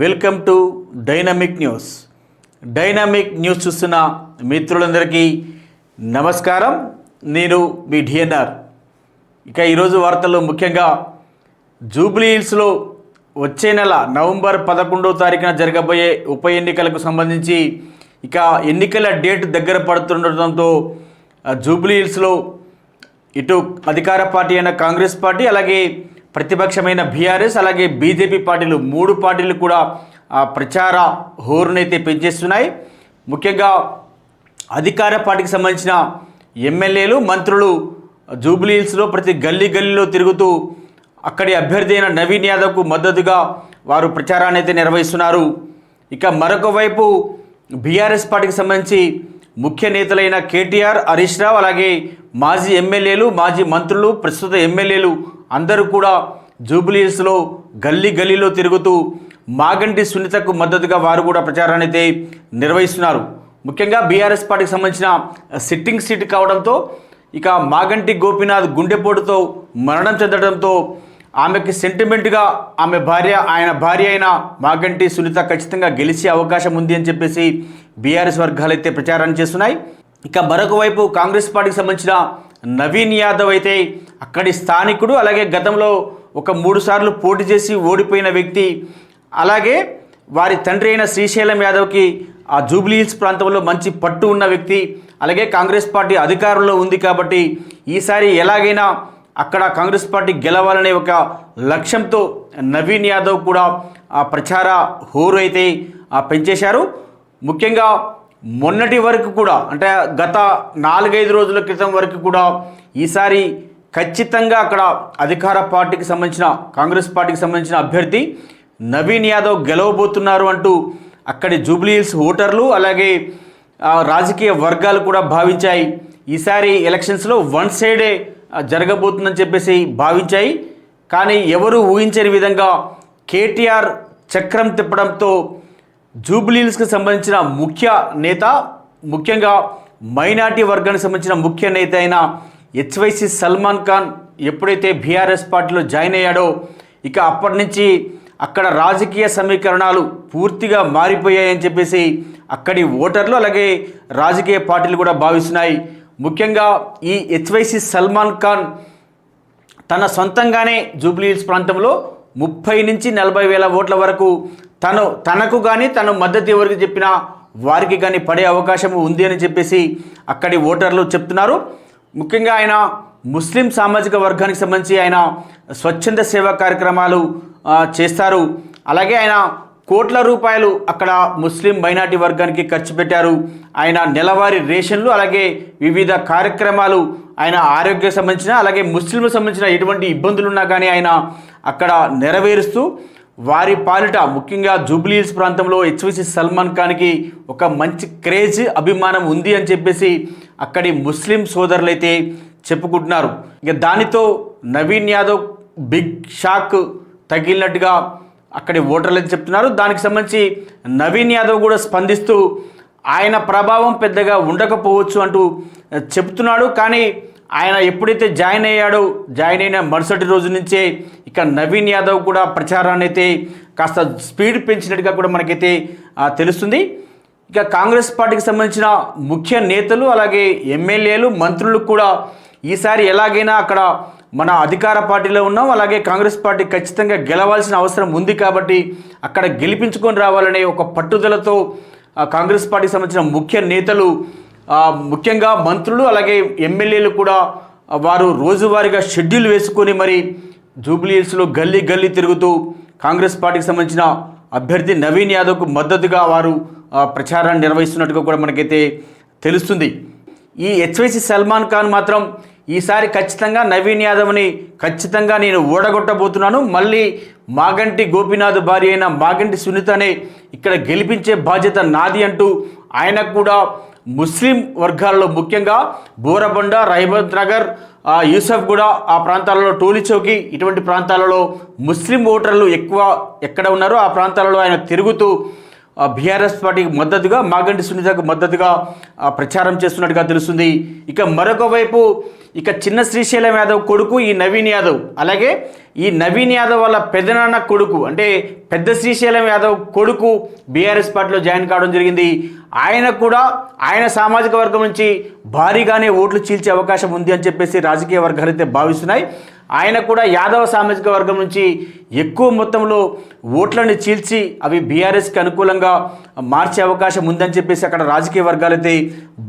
Welcome to dynamic news. Dynamic news చూస్తున్న మిత్రులందరికీ నమస్కారం. నేను మీ డిఎన్ఆర్. ఇక ఈరోజు వార్తల్లో ముఖ్యంగా జూబ్లీ హిల్స్లో వచ్చే నెల నవంబర్ పదకొండవ తారీఖున జరగబోయే ఉప ఎన్నికలకు సంబంధించి ఇక ఎన్నికల డేట్ దగ్గర పడుతుండటంతో జూబ్లీ హిల్స్లో ఇటు అధికార పార్టీ అయిన కాంగ్రెస్ పార్టీ అలాగే ప్రతిపక్షమైన బీఆర్ఎస్ అలాగే బీజేపీ పార్టీలు మూడు పార్టీలు కూడా ఆ ప్రచార హోరునైతే పెంచేస్తున్నాయి. ముఖ్యంగా అధికార పార్టీకి సంబంధించిన ఎమ్మెల్యేలు మంత్రులు జూబ్లీహిల్స్లో ప్రతి గల్లీ గల్లీలో తిరుగుతూ అక్కడి అభ్యర్థి అయిన నవీన్ యాదవ్కు మద్దతుగా వారు ప్రచారాన్ని అయితే నిర్వహిస్తున్నారు. ఇక మరొక వైపు బీఆర్ఎస్ పార్టీకి సంబంధించి ముఖ్య నేతలైన కేటీఆర్ హరీష్ రావు అలాగే మాజీ ఎమ్మెల్యేలు మాజీ మంత్రులు ప్రస్తుత ఎమ్మెల్యేలు అందరూ కూడా జూబ్లీస్లో గల్లీ గల్లీలో తిరుగుతూ మాగంటి సునీతకు మద్దతుగా వారు కూడా ప్రచారాన్ని అయితే నిర్వహిస్తున్నారు. ముఖ్యంగా బీఆర్ఎస్ పార్టీకి సంబంధించిన సిట్టింగ్ సీట్ కావడంతో ఇక మాగంటి గోపీనాథ్ గుండెపోటుతో మరణం చెందడంతో ఆమెకి సెంటిమెంట్గా ఆమె భార్య ఆయన భార్య అయిన మాగంటి సునీత ఖచ్చితంగా గెలిచే అవకాశం ఉంది అని చెప్పేసి బీఆర్ఎస్ వర్గాలు అయితే ప్రచారాన్ని చేస్తున్నాయి. ఇక మరొక వైపు కాంగ్రెస్ పార్టీకి సంబంధించిన నవీన్ యాదవ్ అయితే అక్కడి స్థానికుడు అలాగే గతంలో ఒక మూడు సార్లు పోటీ చేసి ఓడిపోయిన వ్యక్తి. అలాగే వారి తండ్రి అయిన శ్రీశైలం యాదవ్కి ఆ జూబ్లీ హిల్స్ ప్రాంతంలో మంచి పట్టు ఉన్న వ్యక్తి. అలాగే కాంగ్రెస్ పార్టీ అధికారంలో ఉంది కాబట్టి ఈసారి ఎలాగైనా అక్కడ కాంగ్రెస్ పార్టీ గెలవాలనే ఒక లక్ష్యంతో నవీన్ యాదవ్ కూడా ఆ ప్రచార హోరు అయితే పెంచేశారు. ముఖ్యంగా మొన్నటి వరకు కూడా అంటే గత నాలుగైదు రోజుల క్రితం వరకు కూడా ఈసారి ఖచ్చితంగా అక్కడ అధికార పార్టీకి సంబంధించిన కాంగ్రెస్ పార్టీకి సంబంధించిన అభ్యర్థి నవీన్ యాదవ్ గెలవబోతున్నారు అంటూ అక్కడి జూబ్లీ హిల్స్ ఓటర్లు అలాగే రాజకీయ వర్గాలు కూడా భావించాయి. ఈసారి ఎలక్షన్స్లో వన్ సైడే జరగబోతుందని చెప్పేసి భావించాయి. కానీ ఎవరు ఊహించని విధంగా కేటీఆర్ చక్రం తిప్పడంతో జూబ్లీహిల్స్కి సంబంధించిన ముఖ్య నేత ముఖ్యంగా మైనార్టీ వర్గానికి సంబంధించిన ముఖ్య నేత అయిన హెచ్వైసి సల్మాన్ ఖాన్ ఎప్పుడైతే బీఆర్ఎస్ పార్టీలో జాయిన్ అయ్యాడో ఇక అప్పటి నుంచి అక్కడ రాజకీయ సమీకరణాలు పూర్తిగా మారిపోయాయని చెప్పేసి అక్కడి ఓటర్లు అలాగే రాజకీయ పార్టీలు కూడా భావిస్తున్నాయి. ముఖ్యంగా ఈ హెచ్వైసి సల్మాన్ ఖాన్ తన సొంతంగానే జూబ్లీ హిల్స్ ప్రాంతంలో ముప్పై నుంచి నలభై వేల ఓట్ల వరకు తను తనకు కానీ తను మద్దతు ఎవరికి చెప్పినా వారికి కానీ పడే అవకాశం ఉంది అని చెప్పేసి అక్కడి ఓటర్లు చెప్తున్నారు. ముఖ్యంగా ఆయన ముస్లిం సామాజిక వర్గానికి సంబంధించి ఆయన స్వచ్ఛంద సేవా కార్యక్రమాలు చేస్తారు. అలాగే ఆయన కోట్ల రూపాయలు అక్కడ ముస్లిం మైనార్టీ వర్గానికి ఖర్చు పెట్టారు. ఆయన నెలవారీ రేషన్లు అలాగే వివిధ కార్యక్రమాలు ఆయన ఆరోగ్య సంబంధించిన అలాగే ముస్లింలకు సంబంధించిన ఎటువంటి ఇబ్బందులు ఉన్నా కానీ ఆయన అక్కడ నెరవేరుస్తూ వారి పాలిట ముఖ్యంగా జూబ్లీహిల్స్ ప్రాంతంలో హెచ్విసి సల్మాన్ ఖాన్కి ఒక మంచి క్రేజ్ అభిమానం ఉంది అని చెప్పేసి అక్కడి ముస్లిం సోదరులైతే చెప్పుకుంటున్నారు. ఇక దానితో నవీన్ యాదవ్ బిగ్ షాక్ తగిలినట్టుగా అక్కడి ఓటర్లు చెప్తున్నారు. దానికి సంబంధించి నవీన్ యాదవ్ కూడా స్పందిస్తూ ఆయన ప్రభావం పెద్దగా ఉండకపోవచ్చు అంటూ చెప్తున్నాడు. కానీ ఆయన ఎప్పుడైతే జాయిన్ అయ్యాడో జాయిన్ అయిన మరుసటి రోజు నుంచే ఇక నవీన్ యాదవ్ కూడా ప్రచారాన్ని అయితే కాస్త స్పీడ్ పెంచినట్టుగా కూడా మనకైతే తెలుస్తుంది. ఇక కాంగ్రెస్ పార్టీకి సంబంధించిన ముఖ్య నేతలు అలాగే ఎమ్మెల్యేలు మంత్రులు కూడా ఈసారి ఎలాగైనా అక్కడ మన అధికార పార్టీలో ఉన్నాం. అలాగే కాంగ్రెస్ పార్టీ ఖచ్చితంగా గెలవాల్సిన అవసరం ఉంది కాబట్టి అక్కడ గెలిపించుకొని రావాలనే ఒక పట్టుదలతో కాంగ్రెస్ పార్టీకి సంబంధించిన ముఖ్య నేతలు ముఖ్యంగా మంత్రులు అలాగే ఎమ్మెల్యేలు కూడా వారు రోజువారీగా షెడ్యూల్ వేసుకొని మరి జూబ్లీహిల్స్లో గల్లీ గల్లీ తిరుగుతూ కాంగ్రెస్ పార్టీకి సంబంధించిన అభ్యర్థి నవీన్ యాదవ్కు మద్దతుగా వారు ప్రచారాన్ని నిర్వహిస్తున్నట్టుగా కూడా మనకైతే తెలుస్తుంది. ఈ హెచ్వైసి సల్మాన్ ఖాన్ మాత్రం ఈసారి ఖచ్చితంగా నవీన్ యాదవ్ని ఖచ్చితంగా నేను ఓడగొట్టబోతున్నాను. మళ్ళీ మాగంటి గోపీనాథ్ భార్య అయిన మాగంటి సునీతనే ఇక్కడ గెలిపించే బాధ్యత నాది అంటూ ఆయనకు కూడా ముస్లిం వర్గాల్లో ముఖ్యంగా బోరబండ రైబత్ నగర్ యూసఫ్గూడ యూసఫ్ కూడా ఆ ప్రాంతాలలో టోలీ చౌకి ఇటువంటి ప్రాంతాలలో ముస్లిం ఓటర్లు ఎక్కువ ఎక్కడ ఉన్నారో ఆ ప్రాంతాలలో ఆయన తిరుగుతూ బీఆర్ఎస్ పార్టీకి మద్దతుగా మాగంటి సునీతకు మద్దతుగా ప్రచారం చేస్తున్నట్టుగా తెలుస్తుంది. ఇక మరొక వైపు ఇక చిన్న శ్రీశైలం యాదవ్ కొడుకు ఈ నవీన్ యాదవ్. అలాగే ఈ నవీన్ యాదవ్ వాళ్ళ పెదనాన్న కొడుకు అంటే పెద్ద శ్రీశైలం యాదవ్ కొడుకు బీఆర్ఎస్ పార్టీలో జాయిన్ కావడం జరిగింది. ఆయన కూడా ఆయన సామాజిక వర్గం నుంచి భారీగానే ఓట్లు చీల్చే అవకాశం ఉంది అని చెప్పేసి రాజకీయ వర్గాలు అయితే భావిస్తున్నాయి. ఆయన కూడా యాదవ సామాజిక వర్గం నుంచి ఎక్కువ మొత్తంలో ఓట్లను చీల్చి అవి బీఆర్ఎస్కి అనుకూలంగా మార్చే అవకాశం ఉందని చెప్పేసి అక్కడ రాజకీయ వర్గాలు అయితే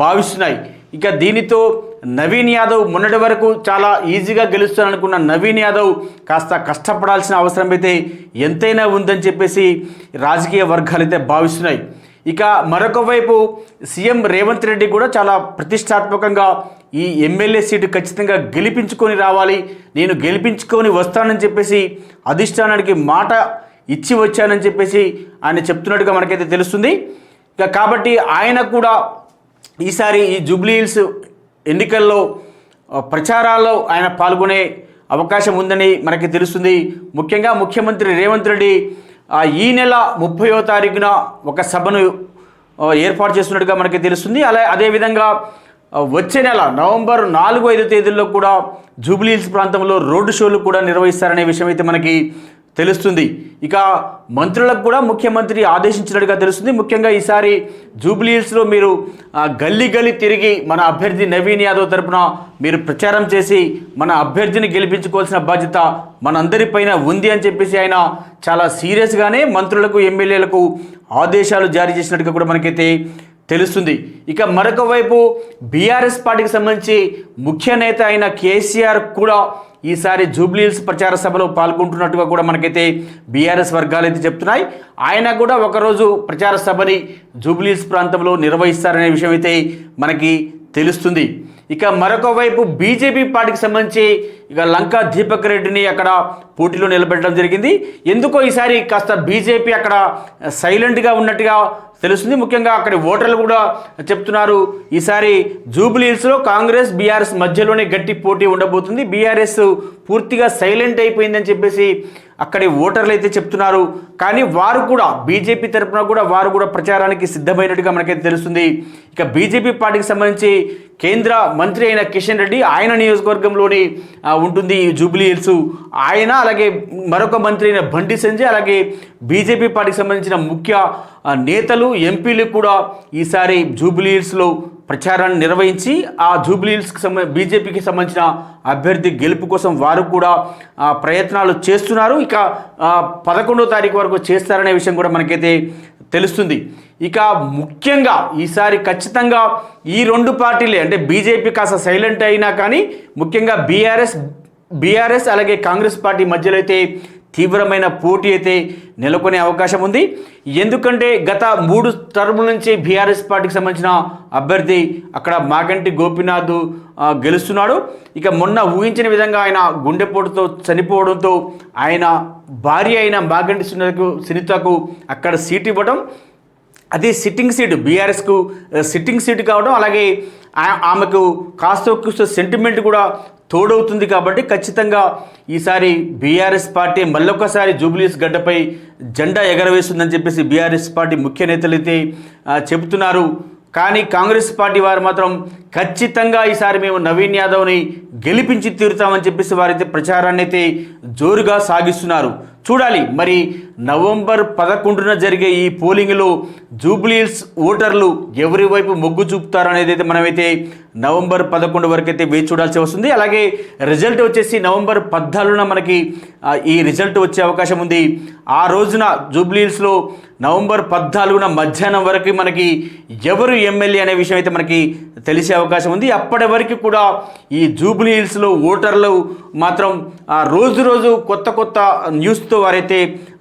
భావిస్తున్నాయి. ఇక దీనితో నవీన్ యాదవ్ మొన్నటి వరకు చాలా ఈజీగా గెలుస్తాననుకున్న నవీన్ యాదవ్ కాస్త కష్టపడాల్సిన అవసరం అయితే ఎంతైనా ఉందని చెప్పేసి రాజకీయ వర్గాలు అయితే భావిస్తున్నాయి. ఇక మరొక వైపు సీఎం రేవంత్ రెడ్డి కూడా చాలా ప్రతిష్టాత్మకంగా ఈ ఎమ్మెల్యే సీటు ఖచ్చితంగా గెలిపించుకొని రావాలి నేను గెలిపించుకొని వస్తానని చెప్పేసి అధిష్టానానికి మాట ఇచ్చి వచ్చానని చెప్పేసి ఆయన చెప్తున్నట్టుగా మనకైతే తెలుస్తుంది. ఇక కాబట్టి ఆయన కూడా ఈసారి ఈ జూబ్లీ హిల్స్ ఎన్నికల్లో ప్రచారాల్లో ఆయన పాల్గొనే అవకాశం ఉందని మనకి తెలుస్తుంది. ముఖ్యంగా ముఖ్యమంత్రి రేవంత్ రెడ్డి ఈ నెల ముప్పయో తారీఖున ఒక సభను ఏర్పాటు చేస్తున్నట్టుగా మనకి తెలుస్తుంది. అలా అదేవిధంగా వచ్చే నెల నవంబర్ నాలుగు ఐదు తేదీల్లో కూడా జూబ్లీ హిల్స్ ప్రాంతంలో రోడ్డు షోలు కూడా నిర్వహిస్తారనే విషయం అయితే మనకి తెలుస్తుంది. ఇక మంత్రులకు కూడా ముఖ్యమంత్రి ఆదేశించినట్టుగా తెలుస్తుంది. ముఖ్యంగా ఈసారి జూబ్లీహిల్స్లో మీరు గల్లీ గల్లీ తిరిగి మన అభ్యర్థి నవీన్ యాదవ్ తరపున మీరు ప్రచారం చేసి మన అభ్యర్థిని గెలిపించుకోవాల్సిన బాధ్యత మనందరిపైన ఉంది అని చెప్పేసి ఆయన చాలా సీరియస్గానే మంత్రులకు ఎమ్మెల్యేలకు ఆదేశాలు జారీ చేసినట్టుగా కూడా మనకైతే తెలుస్తుంది. ఇక మరొక వైపు బీఆర్ఎస్ పార్టీకి సంబంధించి ముఖ్య నేత అయిన కేసీఆర్ కూడా ఈసారి జూబ్లీహిల్స్ ప్రచార సభలో పాల్గొంటున్నట్టుగా కూడా మనకైతే బీఆర్ఎస్ వర్గాలు అయితే చెప్తున్నాయి. ఆయన కూడా ఒకరోజు ప్రచార సభని జూబ్లీహిల్స్ ప్రాంతంలో నిర్వహిస్తారనే విషయం అయితే మనకి తెలుస్తుంది. ఇక మరొక వైపు బీజేపీ పార్టీకి సంబంధించి ఇక లంకా దీపక్ రెడ్డిని అక్కడ పోటీలో నిలబెట్టడం జరిగింది. ఎందుకో ఈసారి కాస్త బీజేపీ అక్కడ సైలెంట్గా ఉన్నట్టుగా తెలుస్తుంది. ముఖ్యంగా అక్కడి ఓటర్లు కూడా చెప్తున్నారు. ఈసారి జూబ్లీహిల్స్లో కాంగ్రెస్ బీఆర్ఎస్ మధ్యలోనే గట్టి పోటీ ఉండబోతుంది. బీఆర్ఎస్ పూర్తిగా సైలెంట్ అయిపోయిందని చెప్పేసి అక్కడి ఓటర్లు అయితే చెప్తున్నారు. కానీ వారు కూడా బీజేపీ తరఫున కూడా వారు కూడా ప్రచారానికి సిద్ధమైనట్టుగా మనకైతే తెలుస్తుంది. ఇక బీజేపీ పార్టీకి సంబంధించి కేంద్ర మంత్రి అయిన కిషన్ రెడ్డి ఆయన నియోజకవర్గంలోని ఉంటుంది ఈ జూబ్లీ హిల్స్. ఆయన అలాగే మరొక మంత్రి అయిన బండి సంజయ్ అలాగే బీజేపీ పార్టీకి సంబంధించిన ముఖ్య నేతలు ఎంపీలు కూడా ఈసారి జూబ్లీ హిల్స్లో ప్రచారాన్ని నిర్వహించి ఆ జూబ్లీ హిల్స్కి సంబంధ బీజేపీకి సంబంధించిన అభ్యర్థి గెలుపు కోసం వారు కూడా ప్రయత్నాలు చేస్తున్నారు. ఇక పదకొండో తారీఖు వరకు చేస్తారనే విషయం కూడా మనకైతే తెలుస్తుంది. ఇక ముఖ్యంగా ఈసారి ఖచ్చితంగా ఈ రెండు పార్టీలే అంటే బీజేపీ కాస్త సైలెంట్ అయినా కానీ ముఖ్యంగా బీఆర్ఎస్ బీఆర్ఎస్ అలాగే కాంగ్రెస్ పార్టీ మధ్యలో అయితే తీవ్రమైన పోటీ అయితే నెలకొనే అవకాశం ఉంది. ఎందుకంటే గత మూడు టర్ముల నుంచి బీఆర్ఎస్ పార్టీకి సంబంధించిన అభ్యర్థి అక్కడ మాగంటి గోపీనాథ్ గెలుస్తున్నాడు. ఇక మొన్న ఊహించిన విధంగా ఆయన గుండెపోటుతో చనిపోవడంతో ఆయన భార్య అయిన మాగంటి సునీతకు సునీతకు అక్కడ సీట్ ఇవ్వడం అది సిట్టింగ్ సీటు బీఆర్ఎస్కు సిట్టింగ్ సీట్ కావడం అలాగే ఆమెకు కాస్త కూస్త సెంటిమెంట్ కూడా తోడవుతుంది కాబట్టి ఖచ్చితంగా ఈసారి బీఆర్ఎస్ పార్టీ మళ్ళొకసారి జూబ్లీస్ గడ్డపై జెండా ఎగరవేస్తుందని చెప్పేసి బీఆర్ఎస్ పార్టీ ముఖ్య నేతలు అయితే చెబుతున్నారు. కానీ కాంగ్రెస్ పార్టీ వారు మాత్రం ఖచ్చితంగా ఈసారి మేము నవీన్ యాదవ్ని గెలిపించి తీరుతామని చెప్పేసి వారైతే ప్రచారాన్ని అయితే జోరుగా సాగిస్తున్నారు. చూడాలి. మరి నవంబర్ పదకొండున జరిగే ఈ పోలింగ్లో జూబ్లీహిల్స్ ఓటర్లు ఎవరి వైపు మొగ్గు చూపుతారనేది అయితే మనమైతే నవంబర్ పదకొండు వరకు అయితే వేచి చూడాల్సి వస్తుంది. అలాగే రిజల్ట్ వచ్చేసి నవంబర్ పద్నాలుగున మనకి ఈ రిజల్ట్ వచ్చే అవకాశం ఉంది. ఆ రోజున జూబ్లీహిల్స్లో నవంబర్ పద్నాలుగున మధ్యాహ్నం వరకు మనకి ఎవరు ఎమ్మెల్యే అనే విషయం అయితే మనకి తెలిసే అవకాశం ఉంది. అప్పటి వరకు కూడా ఈ జూబ్లీ హిల్స్లో ఓటర్లు మాత్రం రోజు రోజు కొత్త కొత్త న్యూస్ న్యూస్తో వారైతే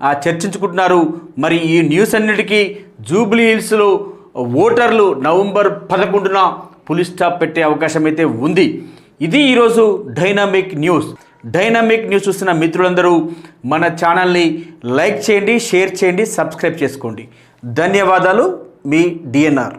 ఆ, చర్చించుకుంటున్నారు. మరి ఈ న్యూస్ అన్నిటికీ జూబ్లీ హిల్స్లో ఓటర్లు నవంబర్ పదకొండున పులి స్టాప్ పెట్టే అవకాశం అయితే ఉంది. ఇది ఈరోజు డైనామిక్ న్యూస్. డైనామిక్ న్యూస్ చూస్తున్న మిత్రులందరూ మన ఛానల్ని లైక్ చేయండి షేర్ చేయండి సబ్స్క్రైబ్ చేసుకోండి. ధన్యవాదాలు మీ డిఎన్ఆర్.